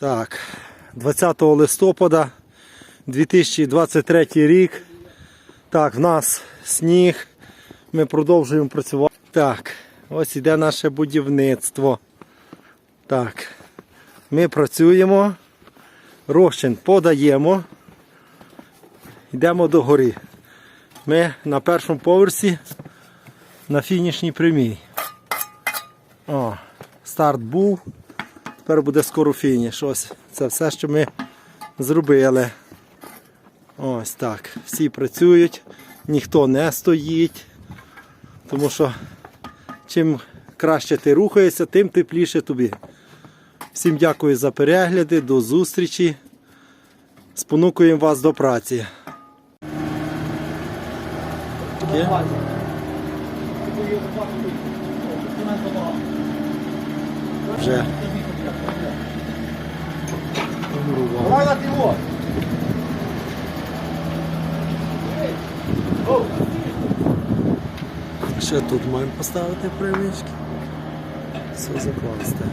Так, 20 листопада 2023 рік. Так, в нас сніг. Ми продовжуємо працювати. Так, ось іде наше будівництво. Так, ми працюємо. Розчин подаємо. Йдемо до гори. Ми на першому поверсі на фінішній прямій. О, старт був. Тепер буде скоро фініш. Ось це все, що ми зробили. Ось так. Всі працюють, ніхто не стоїть. Тому що чим краще ти рухаєшся, тим тепліше тобі. Всім дякую за перегляди, до зустрічі. Спонукуємо вас до праці. Вже. назад его. Ще тут маємо поставити привички. Все закласти.